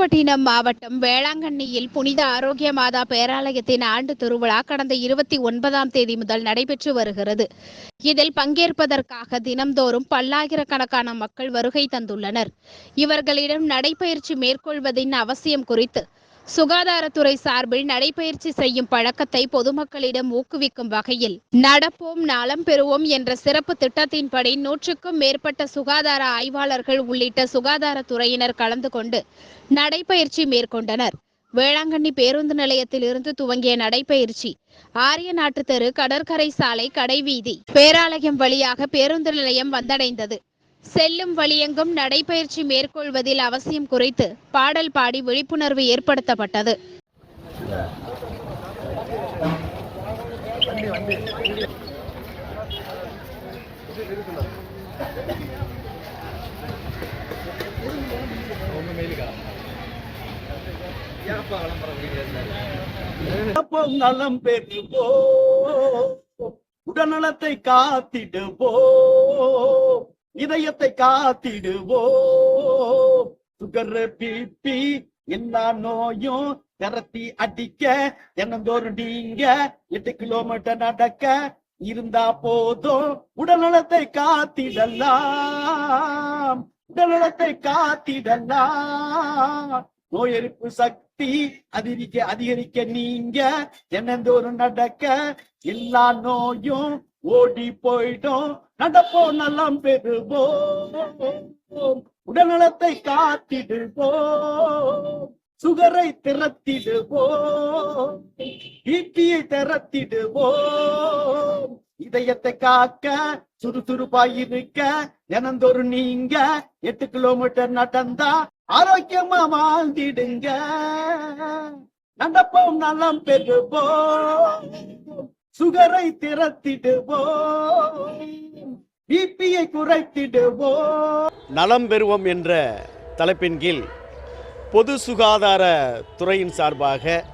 நாகப்பட்டினம் மாவட்டம் வேளாங்கண்ணியில் புனித ஆரோக்கிய மாதா பேராலயத்தின் ஆண்டு திருவிழா கடந்த இருபத்தி ஒன்பதாம் தேதி முதல் நடைபெற்று வருகிறது. இதில் பங்கேற்பதற்காக தினம்தோறும் பல்லாயிரக்கணக்கான மக்கள் வருகை தந்துள்ளனர். இவர்களிடம் நடைபயிற்சி மேற்கொள்வதின் அவசியம் குறித்து சுகாதாரத்துறை சார்பில் நடைபயிற்சி செய்யும் பழக்கத்தை பொதுமக்களிடம் ஊக்குவிக்கும் வகையில் நடப்போம் நலம் பெறுவோம் என்ற சிறப்பு திட்டத்தின்படி நூற்றுக்கும் மேற்பட்ட சுகாதார ஆய்வாளர்கள் உள்ளிட்ட சுகாதாரத்துறையினர் கலந்து கொண்டு நடைபயிற்சி மேற்கொண்டனர். வேளாங்கண்ணி பேருந்து நிலையத்தில் இருந்து துவங்கிய நடைபயிற்சி ஆரிய நாட்டு தெரு கடற்கரை சாலை கடைவீதி பேராலயம் வழியாக பேருந்து நிலையம் வந்தடைந்தது. செல்லும் வழியெங்கும் நடைபயிற்சி மேற்கொள்வதில் அவசியம் குறித்து பாடல் பாடி விழிப்புணர்வு ஏற்படுத்தப்பட்டது. அப்போம் நலம் பெறுவோ உடல்நலத்தை காத்திடுவோ இதயத்தை காத்திடுவோம். சுகர் பிபி எல்லா நோயும் திரத்தி அடிக்க தினந்தோறும் நீங்க எட்டு கிலோமீட்டர் நடக்க இருந்தா போதும். உடல்நலத்தை காத்திடலாம். உடல்நலத்தை காத்திடலாம். நோய் எதிர்ப்பு சக்தி அதிகரிக்க அதிகரிக்க நீங்க தினந்தோறும் நடக்க எல்லா நோயும் ஓடி போயிடும். நடப்போம் நலம் பெறுவோம். உடல்நலத்தை காத்திடுவோம். சுகரை திறத்திடுவோம். பிபியை திறத்திடுவோம். இதயத்தை காக்க சுறுசுறுப்பாயிருக்க தினந்தோறும் நீங்க எட்டு கிலோமீட்டர் நடந்தா ஆரோக்கியமா வாழ்ந்திடுங்க. நடப்போம் நலம் பெறுவோம். சுகரை திறத்திடுவோம். பிபியை குறைத்திடுவோம். நலம் பெறுவோம் என்ற தலைப்பின் கீழ் பொது சுகாதார துறையின் சார்பாக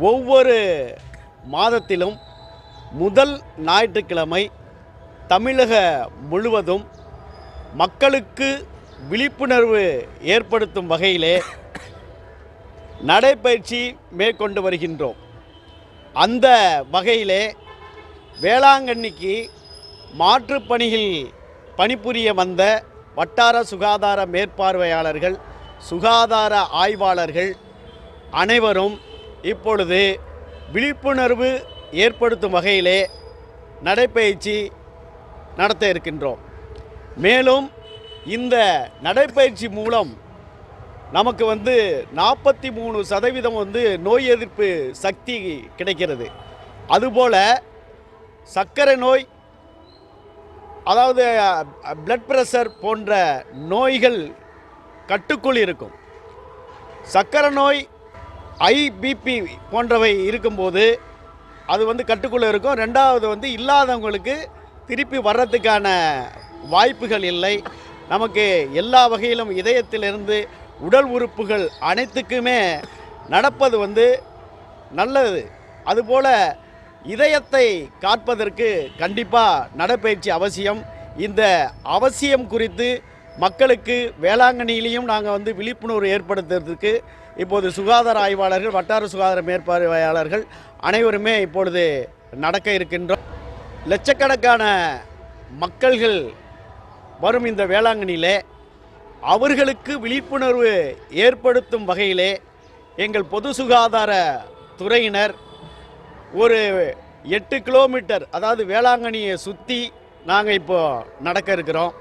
ஒவ்வொரு மாதத்திலும் முதல் ஞாயிற்றுக்கிழமை தமிழக முழுவதும் மக்களுக்கு விழிப்புணர்வு ஏற்படுத்தும் வகையிலே நடைப்பயிற்சி மேற்கொண்டு வருகின்றோம். அந்த வகையிலே வேளாங்கண்ணிக்கு மாற்றுப் பணியில் பணிபுரிய வந்த வட்டார சுகாதார மேற்பார்வையாளர்கள் சுகாதார ஆய்வாளர்கள் அனைவரும் இப்பொழுது விழிப்புணர்வு ஏற்படுத்தும் வகையிலே நடைப்பயிற்சி நடத்த இருக்கின்றோம். மேலும் இந்த நடைப்பயிற்சி மூலம் நமக்கு வந்து நாற்பத்தி மூணு சதவீதம் வந்து நோய் எதிர்ப்பு சக்தி கிடைக்கிறது. அதுபோல் சர்க்கரை நோய் அதாவது பிளட் ப்ரெஷர் போன்ற நோய்கள் கட்டுக்குள் இருக்கும். சர்க்கரை நோய் ஐபிபி போன்றவை இருக்கும்போது அது வந்து கட்டுக்குள்ளே இருக்கும். ரெண்டாவது வந்து இல்லாதவங்களுக்கு திருப்பி வர்றதுக்கான வாய்ப்புகள் இல்லை. நமக்கு எல்லா வகையிலும் இதயத்திலிருந்து உடல் உறுப்புகள் அனைத்துக்குமே நடப்பது வந்து நல்லது. அதுபோல் இதயத்தை காப்பதற்கு கண்டிப்பாக நடைப்பயிற்சி அவசியம். இந்த அவசியம் குறித்து மக்களுக்கு வேளாங்கண்ணியிலையும் நாங்கள் வந்து விழிப்புணர்வு ஏற்படுத்துறதுக்கு இப்போது சுகாதார ஆய்வாளர்கள் வட்டார சுகாதார மேற்பார்வையாளர்கள் அனைவருமே இப்பொழுது நடக்க இருக்கின்றோம். லட்சக்கணக்கான மக்கள்கள் வரும் இந்த வேளாங்கண்ணியிலே அவர்களுக்கு விழிப்புணர்வு ஏற்படுத்தும் வகையிலே எங்கள் பொது சுகாதார துறையினர் ஒரு எட்டு கிலோமீட்டர் அதாவது வேளாங்கண்ணியை சுற்றி நாங்கள் இப்போ நடக்க இருக்கிறோம்.